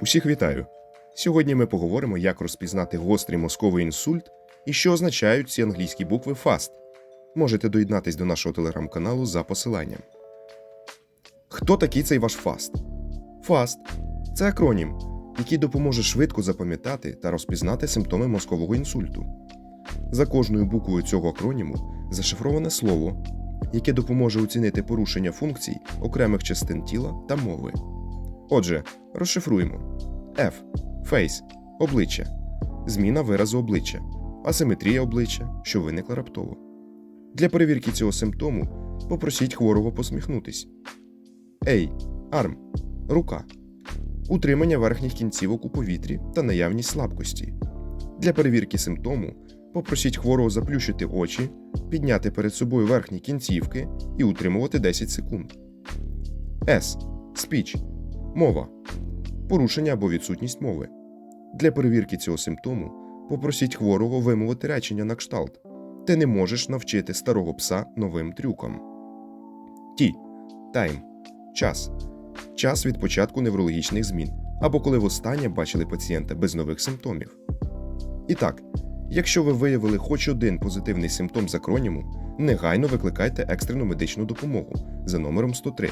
Усіх вітаю! Сьогодні ми поговоримо, як розпізнати гострий мозковий інсульт і що означають ці англійські букви FAST. Можете доєднатись до нашого телеграм-каналу за посиланням. Хто такий цей ваш FAST? FAST – це акронім, який допоможе швидко запам'ятати та розпізнати симптоми мозкового інсульту. За кожною буквою цього акроніму зашифроване слово, яке допоможе оцінити порушення функцій окремих частин тіла та мови. Отже, розшифруємо: F фейс обличчя, зміна виразу обличчя, асиметрія обличчя, що виникла раптово. Для перевірки цього симптому попросіть хворого посміхнутись. A. Арм рука. Утримання верхніх кінцівок у повітрі та наявність слабкості. Для перевірки симптому попросіть хворого заплющити очі, підняти перед собою верхні кінцівки і утримувати 10 секунд. S. Спіч мова порушення або відсутність мови. Для перевірки цього симптому попросіть хворого вимовити речення на кшталт. Ти не можеш навчити старого пса новим трюкам. Ті. Тайм. Час. Час від початку неврологічних змін або коли востаннє бачили пацієнта без нових симптомів. І так, якщо ви виявили хоч один позитивний симптом з акроніму, негайно викликайте екстрену медичну допомогу за номером 103